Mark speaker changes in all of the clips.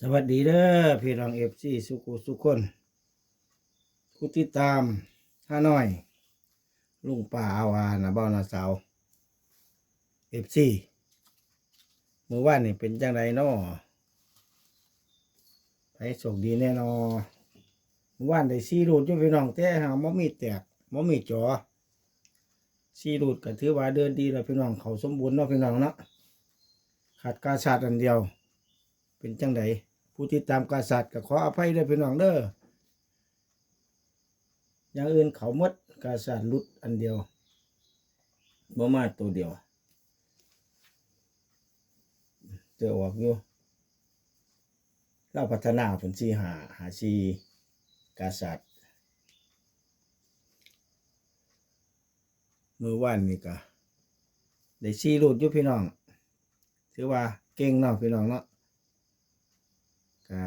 Speaker 1: สวัสดีเด้อพี่น้องเอฟซีสุขุสุขคน ผู้ติดตามห้าน้อย ลุงป่าอาวานะบ้านาสาวเอฟซีเมื่อวานนี่เป็นจังไรน้อไปโชคดีแน่นอนเมื่อวานได้ซีรูดอยู่พี่น้องแต่หาบ่มีแตกบ่มีจอซีรูดก็ถือว่าเดินดีแล้วพี่น้องเขาสมบูรณ์เนาะพี่น้องเนาะขาดกาชาดอันเดียว เป็นจังไดผู้ที่ตามกษัตริย์ก็ขออภัยด้วยพี่น้องเด้ออย่างอื่นเขาหมดกษัตริย์ลุดอันเดียวบ่มาตัวเดียวเจอออกอยู่เราพัฒนาผลสีหาหาชีกษัตริย์มือว่านนี่ก็ได้ชีรูดอยู่พี่น้อง ถือว่าเก่งเนาะพี่น้องเนาะ ก็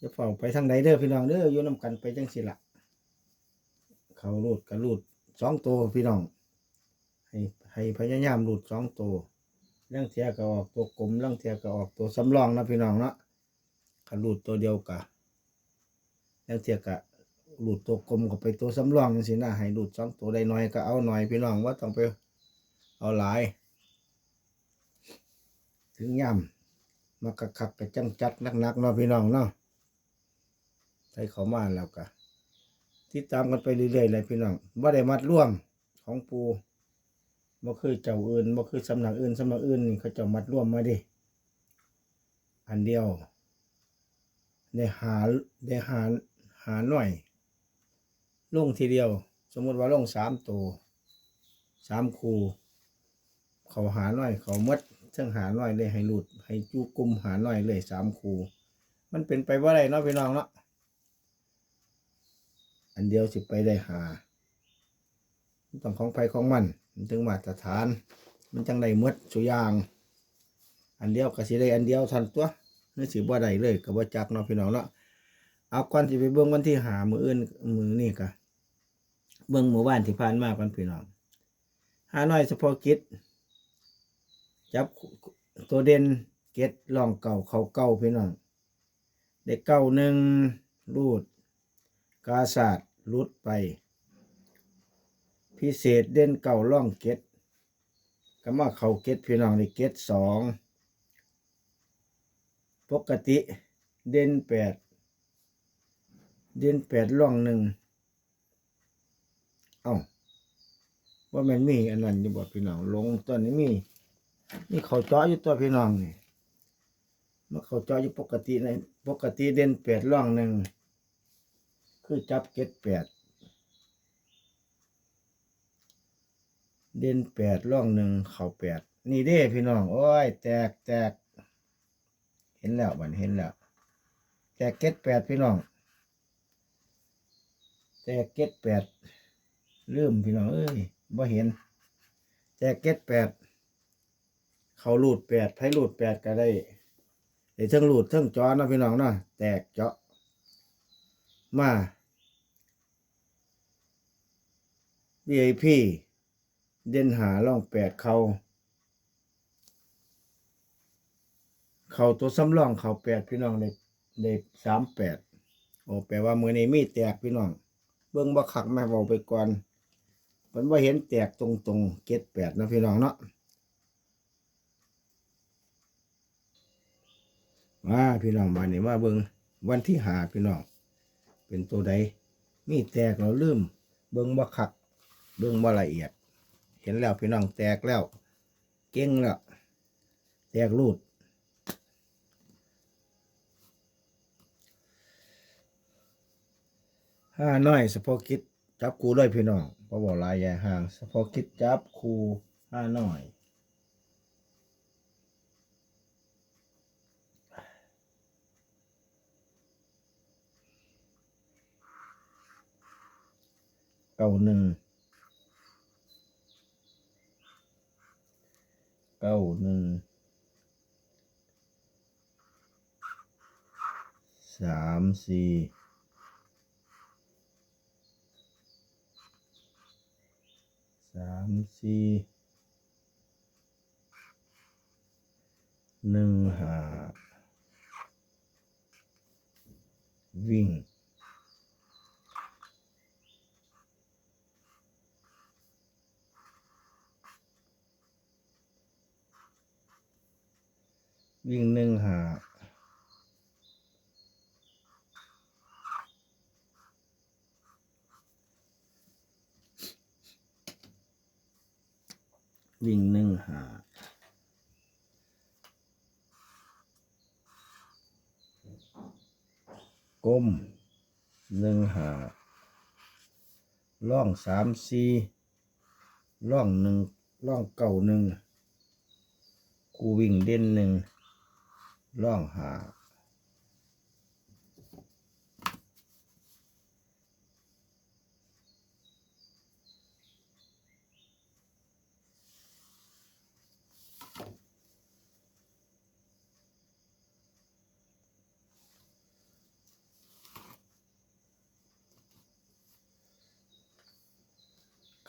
Speaker 1: จะเฝ้าไปทางใดเด้อพี่น้องเด้ออยู่นำกันไปจังสิละเขารูดกับรูดสองตัวพี่น้อง ให้ให้พยายามรูดสองตัวเรื่องเทียก็ออกตัวกลมเรื่องเทียก็ออกตัวสำรองนะพี่น้องเนาะขันรูดตัวเดียวกะเรื่องเทียกะรูดตัวกลมก็ไปตัวสำรองจังสินะให้รูดสองตัวได้น้อยก็เอาหน่อยพี่น้องว่าต้องไปเอาหลาย ถึงย่ำ มาคักคักๆกจังจัดนักๆเนาะพี่น้องเนาะใส่เขามาแล้วก็ติดตามกันไปเรื่อยๆเลยพี่น้องว่าได้มัดร่วมของปูบ่คือเจ้าอื่นบ่คือสำนักอื่นสำนักอื่นนี่เขาเจ้ามัดร่วมมาดิ อันเดียวได้หาได้หาหาหน่อยลงทีเดียว สมมติว่าลงสามตัวสามคูเขาหาหน่อยเขาหมด เชิงหาหน่อยเลยให้หลุด ให้จูกลุ่มหาหน่อยเลยสามคูมันเป็นไปว่าไรเนาะพี่น้องเนาะอันเดียวสิไปได้หาต้องของไผของมันมันถึงมาตรฐาน มันจังได้หมดสุยาง อันเดียวก็สิได้อันเดียวทันตัวนี่สิบ่ได้เลยก็บ่จักเนาะพี่น้องเนาะเอาก่อนสิไปเบิ่งวันที่หามืออื่นมือนี่ก็เบิ่งหมื้อวานที่ผ่านมากันพี่น้องหาหน่อยเฉพาะกิจ จับตัวเด่นเก็ดล่องเก่าเขาเก่าพี่น้องเด็กเก่าหนึ่งรูด กาศาสตร์รุดไป พิเศษเด่นเก่าล่องเก็ดก็มาเขาเก็ดพี่น้องในเก็ดสองปกติเด่นแปดเด่นแปดล่องหนึ่งเอ้าว่ามันมีอันนั้นอยู่บ่พี่น้องลงตอนนี้มี นี่เขาเจาะอยู่ตัวพี่น้องนี่มันเขาเจาะอยู่ปกติในปกติเด่นแปดร่องหนึ่งคือจับเก็ดแปดเด่นแปดร่องหนึ่งเข่าแปดนี่เด้พี่น้องโอ้ย แตกแตกเห็นแล้วมันเห็นแล้ว แตกเก็ดแปดพี่น้อง แตกเก็ดแปดลืมพี่น้องเอ้ยบ่เห็น แตกเก็ดแปด เขารูดแปดไผรูดแปดก็ได้ได้ทั้งรูดทั้งจอนะพี่น้องเนาะแตกเจาะมา VIP เด่นหาล่องแปดเขาเขาตัวสำรองเขาแปดพี่น้องเลยเลยสามแปดโอ้แปลว่ามือในมีแตกพี่น้อง เบิ้งบ่ขักแม่บอกไปก่อนมันว่าเห็นแตกตรงๆเก็ดแปดนะพี่น้องเนาะ มาพี่น้องมาเนี่มาเบิงวันที่หาพี่น้อง เป็นตัวใด มีแตกเราลืม เบิงบ่คัก เบิงบ่ละเอียด เห็นแล้วพี่น้องแตกแล้ว เก่งแล้วแตกรูดห้าน้อยสะโพกคิดจับคูด้วยพี่น้องพอบอกลายใหญ่ห่างสะโพกคิดจับคูห้าน้อย เก้าหนึ่งเก้าหนึ่งสามสี่สามสี่หนึ่งหาวิ่ง วิ่งหนึ่งหาวิ่งหนึ่งหากลมหนึ่งหาล่องสามสี่ล่องหนึ่งล่องเก่าหนึ่งกูวิ่งเด่นหนึ่ง ล่องหา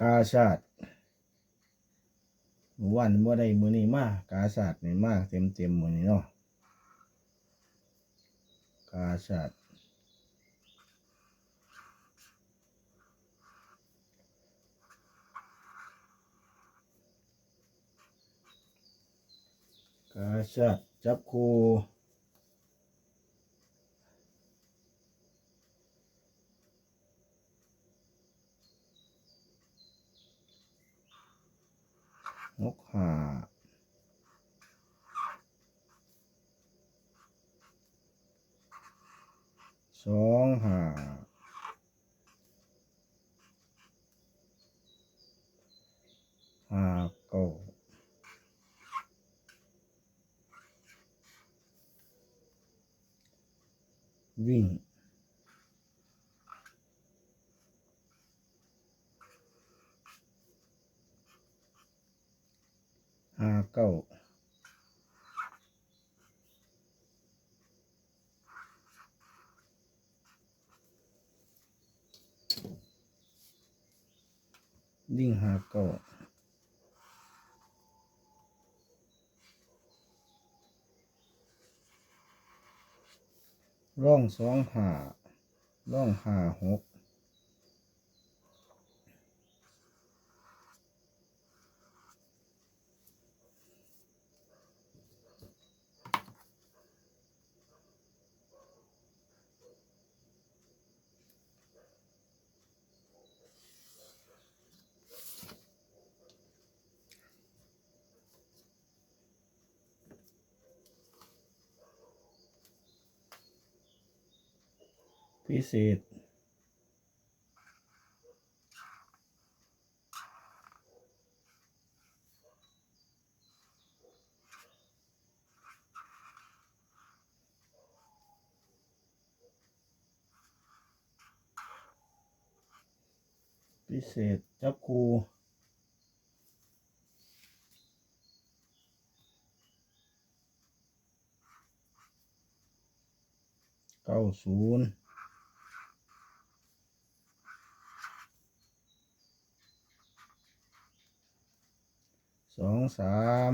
Speaker 1: กาชาติวันเมื่อใดมือนี้มากาชาตินี่มากเต็มเต็มมือนี้เนาะ กาชาติกาชาติจับคู่หกห้า สองห้าห้าเก้าวิ่งห้าเก้า วิ่งหาเก้าร่องสองหาร่องหาหก พิเศษ พิเศษจับครูเก้าศูนย์ องสาม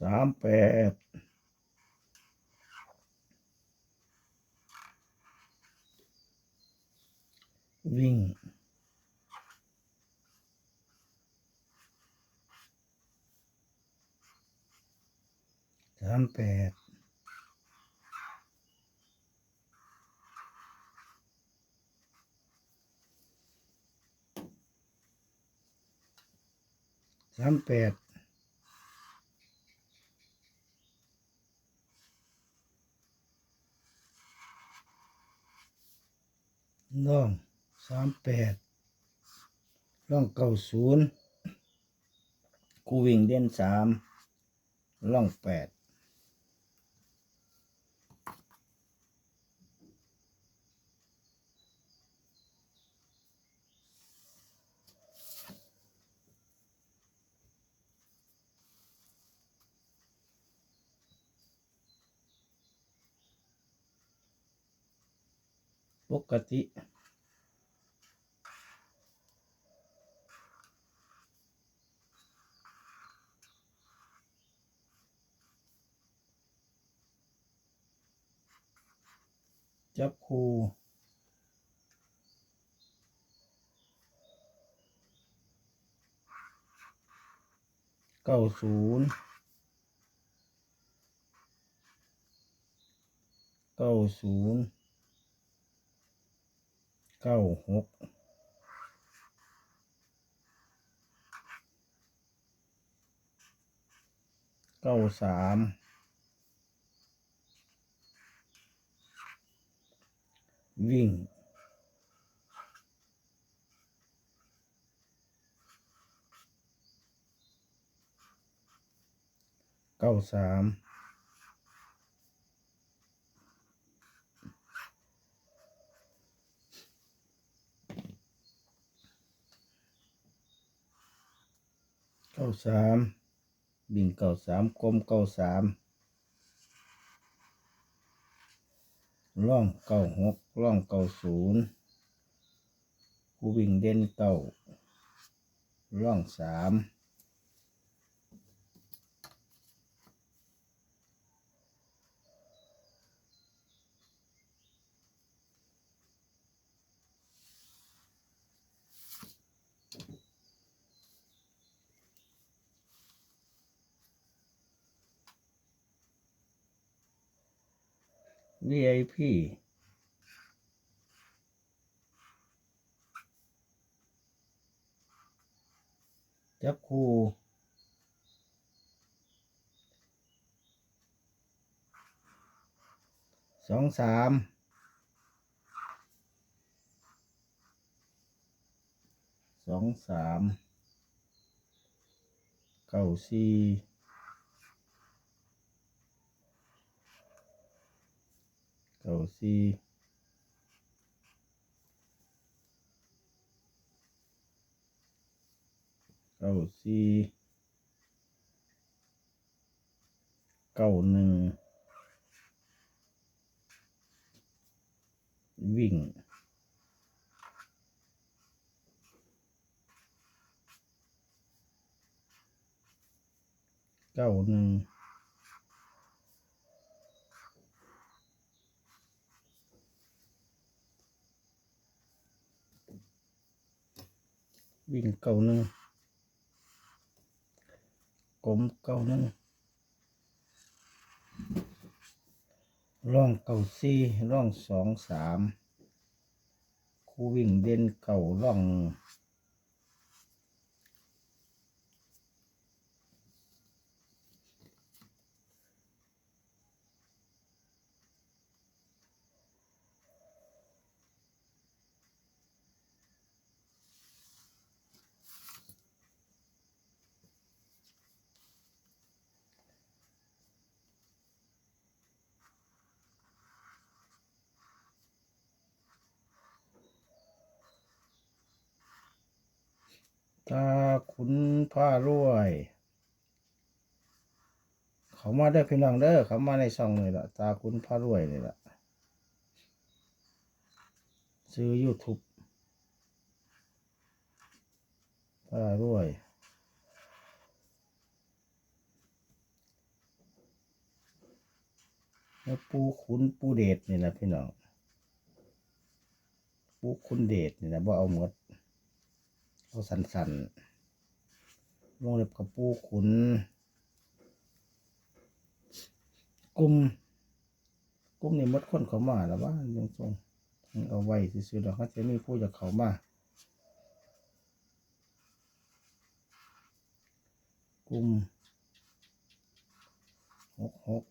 Speaker 1: สามแปดวิ่งสามแปด สามแปดล่องสามแปดล่องเก้าศูนย์กูวิ่งเด่นสามล่องแปด กติ จับคูเก้าศูนย์เก้าศูนย์ เก้าหกเก้าสามวิ่งเก้าสาม สามบิ่งเก่าสามกลมเก่าสามล่องเก่าหกล่องเก่าศูนย์ผู้วิ่งเด่นเก่าล่องสาม VIP จับคู่สองสามสองสามเก้าสี่ เก้าสี่เก้าสี่เก้าหนึ่งวิ่งเก้าหนึ่ง วิ่งเก่าหนึ่งกลมเก่าหนึ่งร่องเก่าสี่ร่องสองสามคู่วิ่งเด่นเก่าร่องหนึ่ง ตาขุนผ้ารวย เขามาได้พี่น้องเด้อเขามาในซองเลยละตาขุนผ้ารวยเลยละซื้อ YouTube ผ้ารวยแล้วปูขุนปูเดชนี่แหละพี่น้อง ปูขุนเดชนี่แหละบ่เอาหมด เอาสันสันๆลงเล็บกับปูขุนกลุ่มกลุ่มนี้หมดคนเขามาแล้วว่าตรงตรงเอาไว้ซื้อๆแล้วเขาจะมีผู้จะเขามากุมหกหก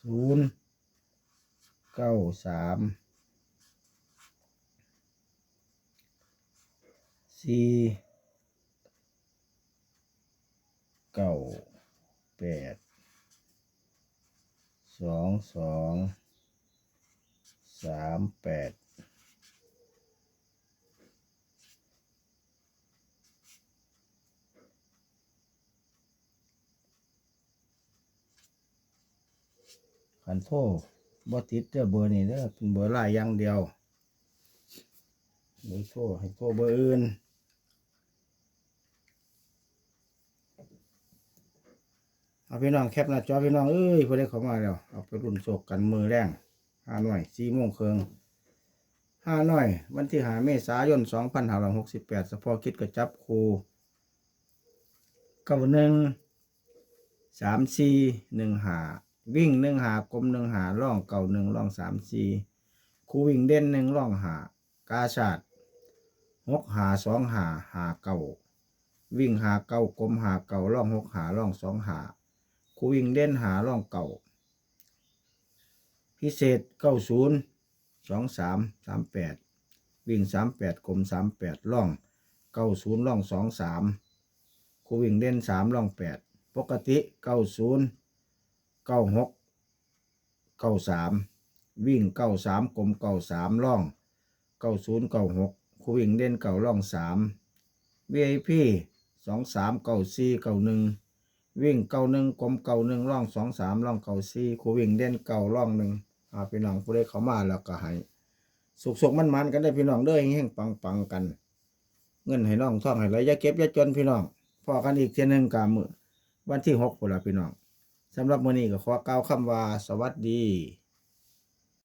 Speaker 1: ศูนย์เก้าสาม สี่เก้าแปดสองสองสามแปดขันโทรบ่ติดเด้อเบอร์นี้เด้อเป็นเบอร์ลน์อย่างเดียวเบอร์โทรให้โทรเบอร์อื่น เอาพี่น้องแคปหน้าจอพี่น้องเอ้ยพอได้เข้ามาแล้วเอาไปรุ่นโศกกันมือแรงห้าหน่อยสี่โมงเครึ่งห้าหน่อย วันที่หาเมษายนสองพันห้าร้อยหกสิบแปดสพอคิดกระจับครูเก้าหนึ่งสามสี่หนึ่งหาวิ่งหนึ่งหากลมหนึ่งหาล่องเก่าหนึ่งล่องสามสี่ครูวิ่งเด่นหนึ่งล่องหากาชาดหกหาสองหาหาเก่าวิ่งหาเก่ากลมหาเก่าล่องหกหาล่องสองหา ครูวิ่งเด่นหาร่องเก่า พิเศษเก้าศูนย์สองสามสามแปดวิ่งสามแปดกลมสามแปดร่องเก้าศูนย์ร่องสองสามครูวิ่งเด่นสามร่องแปดปกติเก้าศูนย์เก้าหกเก้าสามวิ่งเก้าสามกลมเก้าสามร่องเก้าศูนย์เก้าหกครูวิ่งเด่นเก้าร่องสาม VIP สองสามเก้าสี่เก้าหนึ่ง วิ่งเก่าหนึ่งกลมเก่าหนึ่งร่องสองสามร่องเก่าสี่ครูวิ่งเด่นเก่าร่องหนึ่งอาพี่น้องผู้ใดเข้ามาแล้วก็ให้สุกสุกมันมันๆกันได้พี่น้องเด้อแห้งปังปังๆกัน เงินให้น้องท่องให้ไหลอย่าเก็บอย่าจนพี่น้องพอกันอีกเทียหนึงกามือวันที่หกพุ่นละพี่น้องสำหรับมื้อนี้ก็ขอกล่าวคำว่าสวัสดี